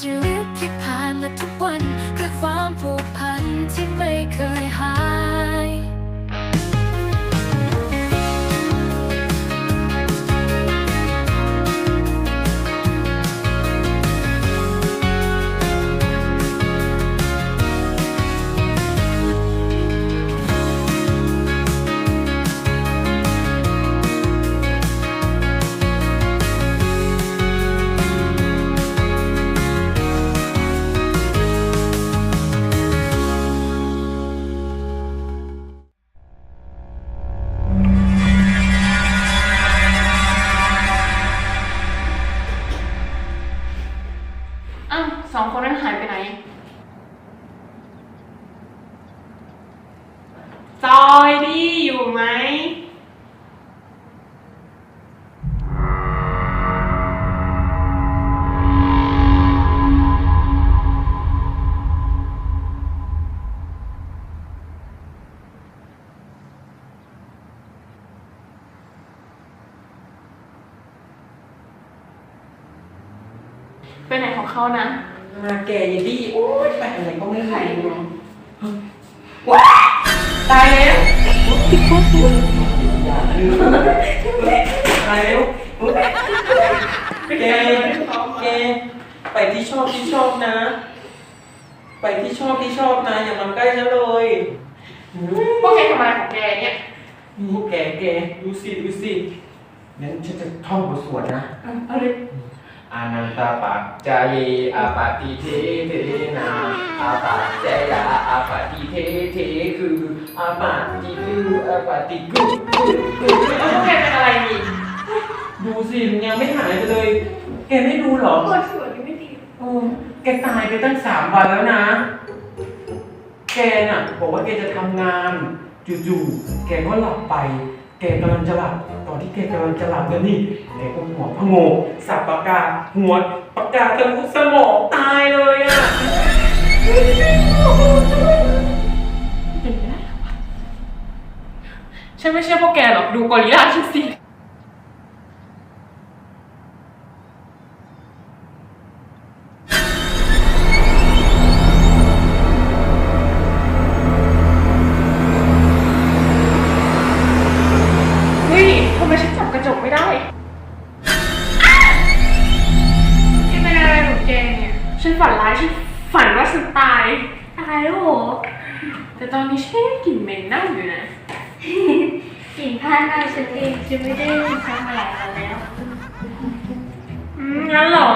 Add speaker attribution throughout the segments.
Speaker 1: สิริตที่ผ่านมาทุกวันเพื่อความผูกพัน
Speaker 2: อ้าวสองคนนั้นหายไปไหน จอยดีอยู่ไหม ไปไหนของเขานะ
Speaker 3: มาแกอย่าดีโอ๊ยไปอะไรก็ไม่รู้ว้าตายแล้วอย่าลืมตายแล้วแกแกไปที่ชอบที่ชอบนะ ไปที่ชอบที่ชอบนะอย่ามาใกล้ฉันเลย
Speaker 2: พวกแกทำอะไรของแกเนี่ย
Speaker 3: นี่แกแกดูสิดูสิงั้นฉันจะท่องบทสวดนะ
Speaker 2: เอาเลย
Speaker 4: อานันตปัจจายอาปาติเทเทนาอาปัจจยาอาปาติเทเทคืออาปาติคืออาปาติกุกุกุ
Speaker 2: กแกเป็นอะไรนี่
Speaker 3: ดูสิมันยังไม่หายไปเลย แกไม่ดูเหรอ
Speaker 2: ปวดหัวยังไม่ดี
Speaker 3: โอ้แกตายไปตั้งสามวันแล้วนะ แกน่ะบอกว่าแกจะทำงานจู่ๆแกก็หลับไป แกกำลังจะหลับ ตอนที่แกกำลังจะหลับกันนี่แกก็หัวพงโงสับปากกา หัวปากกาทะลุสมองตายเลยอะ
Speaker 2: เป็นไปได้เหรอวะฉันไม่ใช่พวกแกหรอกดูกอริลลาฉันสิ ฉันฝันร้ายฉันฝันว่าฉันตาย ตายแล้วเหรอแต่ตอนนี้ฉันยังกลิ่นเหม็นเน่าอยู่นะ
Speaker 5: กลิ่นผ้าหน้าฉันเองฉันไม่ได้ซักมาหลายวันแล้ว
Speaker 2: อืมงั้นเหรอ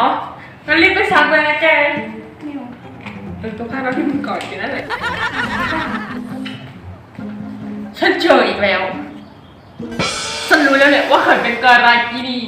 Speaker 2: งั้นรีบไปซักเลยนะแก
Speaker 5: ไม่เอา
Speaker 2: เออตัวผ้าเราที่มึงกอดกันนั่นแหละ ฉันเจออีกแล้ว ฉันรู้แล้วแหละว่าเขินเป็นการากินี